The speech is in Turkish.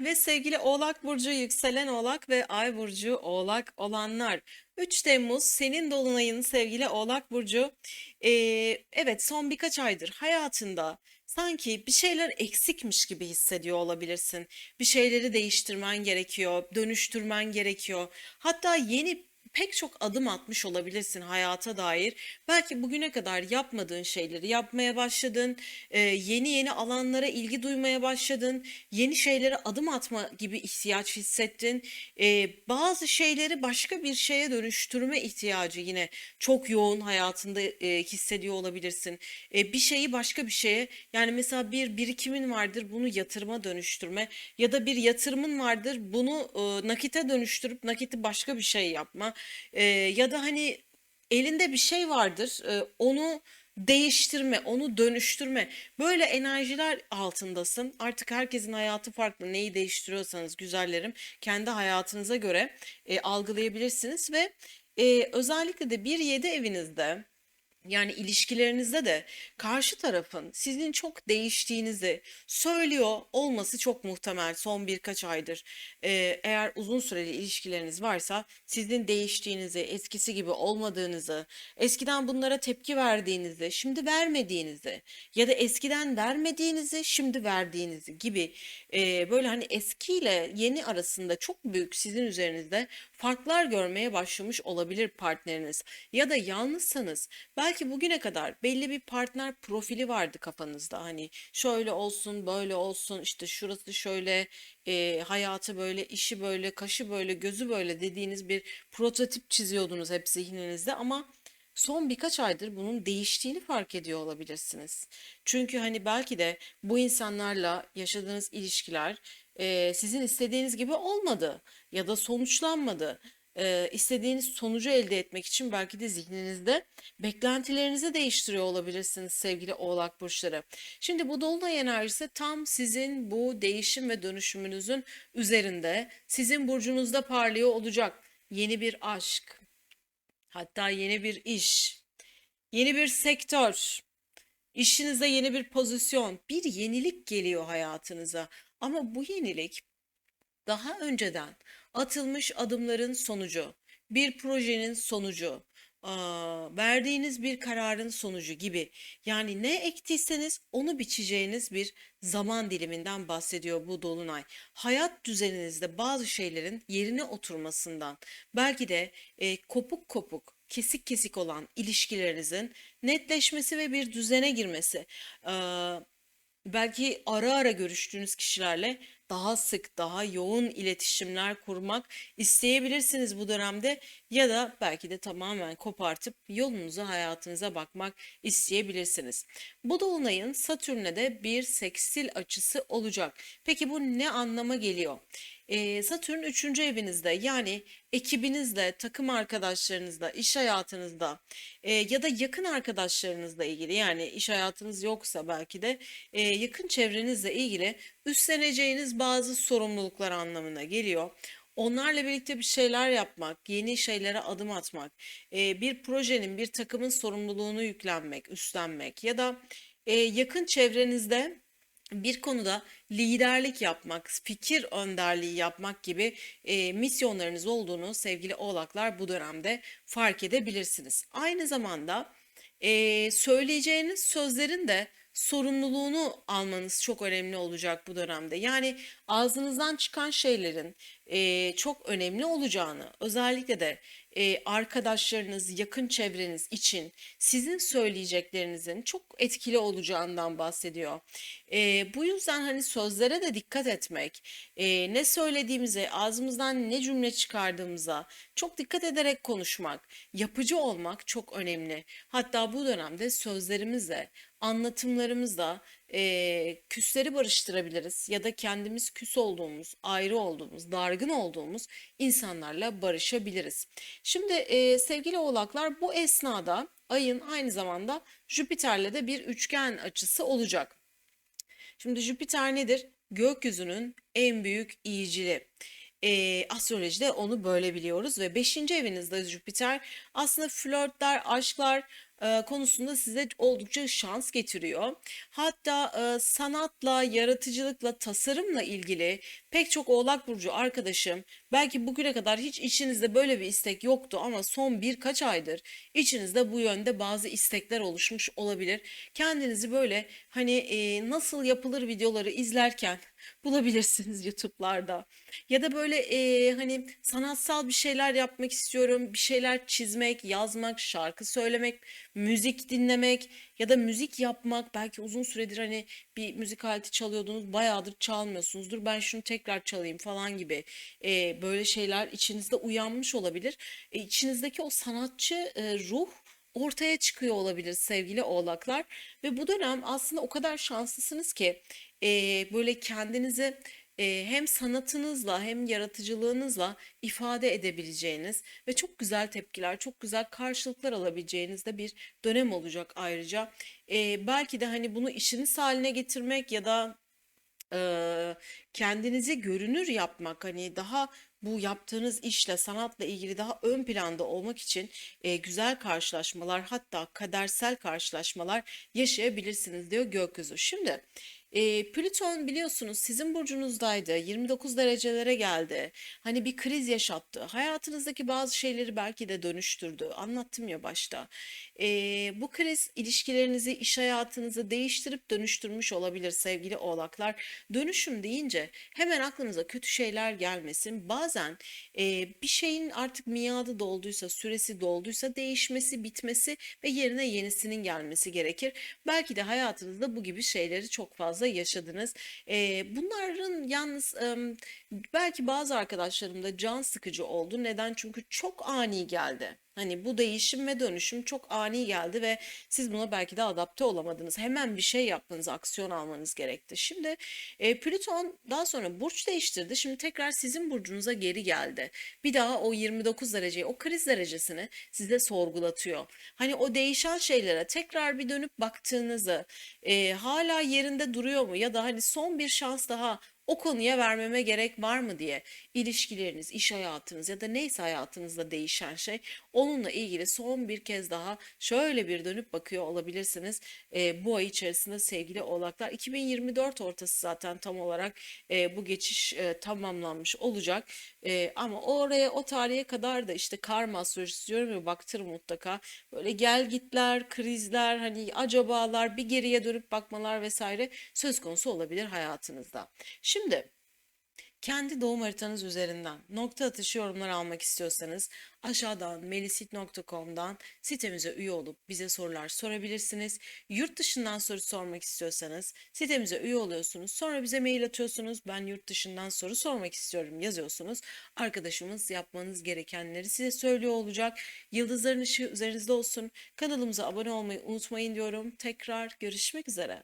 Ve sevgili Oğlak Burcu, yükselen Oğlak ve Ay Burcu Oğlak olanlar. 3 Temmuz senin dolunayın sevgili Oğlak Burcu. Ee, evet son birkaç aydır hayatında sanki bir şeyler eksikmiş gibi hissediyor olabilirsin. Bir şeyleri değiştirmen gerekiyor, dönüştürmen gerekiyor. Hatta yeni pek çok adım atmış olabilirsin hayata dair. Belki bugüne kadar yapmadığın şeyleri yapmaya başladın, yeni yeni alanlara ilgi duymaya başladın, yeni şeylere adım atma gibi ihtiyaç hissettin. Bazı şeyleri başka bir şeye dönüştürme ihtiyacı yine çok yoğun hayatında hissediyor olabilirsin. Bir şeyi başka bir şeye, yani mesela bir birikimin vardır, bunu yatırıma dönüştürme ya da bir yatırımın vardır, bunu nakite dönüştürüp nakiti başka bir şey yapma. E, ya da hani elinde bir şey vardır, e, onu değiştirme, onu dönüştürme. Böyle enerjiler altındasın. Artık herkesin hayatı farklı. Neyi değiştiriyorsanız güzellerim kendi hayatınıza göre e, algılayabilirsiniz ve e, özellikle de bir yedi evinizde yani ilişkilerinizde de karşı tarafın sizin çok değiştiğinizi söylüyor olması çok muhtemel son birkaç aydır. Ee, eğer uzun süreli ilişkileriniz varsa sizin değiştiğinizi, eskisi gibi olmadığınızı, eskiden bunlara tepki verdiğinizi, şimdi vermediğinizi ya da eskiden vermediğinizi, şimdi verdiğinizi gibi e, böyle hani eskiyle yeni arasında çok büyük sizin üzerinizde farklar görmeye başlamış olabilir partneriniz. Ya da yalnızsanız belki bugüne kadar belli bir partner profili vardı kafanızda. Hani şöyle olsun, böyle olsun, işte şurası şöyle, e, hayatı böyle, işi böyle, kaşı böyle, gözü böyle dediğiniz bir prototip çiziyordunuz hep zihninizde ama son birkaç aydır bunun değiştiğini fark ediyor olabilirsiniz. Çünkü hani belki de bu insanlarla yaşadığınız ilişkiler e, sizin istediğiniz gibi olmadı ya da sonuçlanmadı. E, istediğiniz sonucu elde etmek için belki de zihninizde beklentilerinizi değiştiriyor olabilirsiniz sevgili Oğlak burçları. Şimdi bu dolunay enerjisi tam sizin bu değişim ve dönüşümünüzün üzerinde, sizin burcunuzda parlıyor olacak. Yeni bir aşk, hatta yeni bir iş, yeni bir sektör, işinizde yeni bir pozisyon, bir yenilik geliyor hayatınıza. Ama bu yenilik daha önceden atılmış adımların sonucu, bir projenin sonucu, verdiğiniz bir kararın sonucu gibi. Yani ne ektiyseniz onu biçeceğiniz bir zaman diliminden bahsediyor bu dolunay. Hayat düzeninizde bazı şeylerin yerine oturmasından, belki de e, kopuk kopuk, kesik kesik olan ilişkilerinizin netleşmesi ve bir düzene girmesi. Aa, belki ara ara görüştüğünüz kişilerle daha sık, daha yoğun iletişimler kurmak isteyebilirsiniz bu dönemde ya da belki de tamamen kopartıp yolunuza, hayatınıza bakmak isteyebilirsiniz. Bu dolunayın Satürn'e de bir seksil açısı olacak. Peki bu ne anlama geliyor? Ee, Satürn 3. evinizde yani ekibinizle, takım arkadaşlarınızla, iş hayatınızda e, ya da yakın arkadaşlarınızla ilgili yani iş hayatınız yoksa belki de e, yakın çevrenizle ilgili üstleneceğiniz bazı sorumluluklar anlamına geliyor. Onlarla birlikte bir şeyler yapmak, yeni şeylere adım atmak, e, bir projenin, bir takımın sorumluluğunu yüklenmek, üstlenmek ya da e, yakın çevrenizde bir konuda liderlik yapmak, fikir önderliği yapmak gibi e, misyonlarınız olduğunu sevgili oğlaklar bu dönemde fark edebilirsiniz. Aynı zamanda e, söyleyeceğiniz sözlerin de sorumluluğunu almanız çok önemli olacak bu dönemde. Yani ağzınızdan çıkan şeylerin e, çok önemli olacağını, özellikle de e, arkadaşlarınız, yakın çevreniz için sizin söyleyeceklerinizin çok etkili olacağından bahsediyor. E, bu yüzden hani sözlere de dikkat etmek, e, ne söylediğimize, ağzımızdan ne cümle çıkardığımıza çok dikkat ederek konuşmak, yapıcı olmak çok önemli. Hatta bu dönemde sözlerimizle, anlatımlarımızla e, küsleri barıştırabiliriz ya da kendimiz küs olduğumuz, ayrı olduğumuz, dargın olduğumuz insanlarla barışabiliriz. Şimdi e, sevgili oğlaklar bu esnada ayın aynı zamanda Jüpiter'le de bir üçgen açısı olacak. Şimdi Jüpiter nedir? Gökyüzünün en büyük iyicili. E, astrolojide onu böyle biliyoruz ve 5. evinizde Jüpiter aslında flörtler, aşklar, konusunda size oldukça şans getiriyor. Hatta sanatla, yaratıcılıkla, tasarımla ilgili pek çok Oğlak Burcu arkadaşım belki bugüne kadar hiç içinizde böyle bir istek yoktu ama son birkaç aydır içinizde bu yönde bazı istekler oluşmuş olabilir. Kendinizi böyle hani nasıl yapılır videoları izlerken bulabilirsiniz YouTube'larda. Ya da böyle e, hani sanatsal bir şeyler yapmak istiyorum, bir şeyler çizmek, yazmak, şarkı söylemek, müzik dinlemek ya da müzik yapmak. Belki uzun süredir hani bir müzik aleti çalıyordunuz, bayağıdır çalmıyorsunuzdur. Ben şunu tekrar çalayım falan gibi e, böyle şeyler içinizde uyanmış olabilir. E, içinizdeki o sanatçı e, ruh ortaya çıkıyor olabilir sevgili oğlaklar ve bu dönem aslında o kadar şanslısınız ki e, böyle kendinizi e, hem sanatınızla hem yaratıcılığınızla ifade edebileceğiniz ve çok güzel tepkiler, çok güzel karşılıklar alabileceğiniz de bir dönem olacak ayrıca. E, belki de hani bunu işiniz haline getirmek ya da eee, kendinizi görünür yapmak hani daha bu yaptığınız işle sanatla ilgili daha ön planda olmak için eee, güzel karşılaşmalar hatta kadersel karşılaşmalar yaşayabilirsiniz diyor gökyüzü. Şimdi eee, Plüton biliyorsunuz sizin burcunuzdaydı 29 derecelere geldi. Hani bir kriz yaşattı. Hayatınızdaki bazı şeyleri belki de dönüştürdü. Anlattım ya başta. Eee, bu kriz ilişkilerinizi iş hayatınızı değiştirip dönüştürmüş olabilir sevgili oğlaklar. Dönüşüm deyince hemen aklınıza kötü şeyler gelmesin. Bazen e, bir şeyin artık miadı dolduysa, süresi dolduysa değişmesi, bitmesi ve yerine yenisinin gelmesi gerekir. Belki de hayatınızda bu gibi şeyleri çok fazla yaşadınız. E, bunların yalnız em, belki bazı arkadaşlarımda can sıkıcı oldu. Neden? Çünkü çok ani geldi. Hani bu değişim ve dönüşüm çok ani geldi ve siz buna belki de adapte olamadınız. Hemen bir şey yapmanız, aksiyon almanız gerekti. Şimdi e, Plüton daha sonra burç değiştirdi. Şimdi tekrar sizin burcunuza geri geldi. Bir daha o 29 dereceyi, o kriz derecesini size sorgulatıyor. Hani o değişen şeylere tekrar bir dönüp baktığınızı, e, hala yerinde duruyor mu ya da hani son bir şans daha o konuya vermeme gerek var mı diye ilişkileriniz, iş hayatınız ya da neyse hayatınızda değişen şey onunla ilgili son bir kez daha şöyle bir dönüp bakıyor olabilirsiniz e, bu ay içerisinde sevgili oğlaklar. 2024 ortası zaten tam olarak e, bu geçiş e, tamamlanmış olacak E, ama oraya o tarihe kadar da işte karma astrolojisi diyorum ya baktır mutlaka böyle gel gitler, krizler hani acabalar bir geriye dönüp bakmalar vesaire söz konusu olabilir hayatınızda. Şimdi kendi doğum haritanız üzerinden nokta atışı yorumlar almak istiyorsanız aşağıdan melisit.com'dan sitemize üye olup bize sorular sorabilirsiniz. Yurt dışından soru sormak istiyorsanız sitemize üye oluyorsunuz. Sonra bize mail atıyorsunuz. Ben yurt dışından soru sormak istiyorum yazıyorsunuz. Arkadaşımız yapmanız gerekenleri size söylüyor olacak. Yıldızların ışığı üzerinizde olsun. Kanalımıza abone olmayı unutmayın diyorum. Tekrar görüşmek üzere.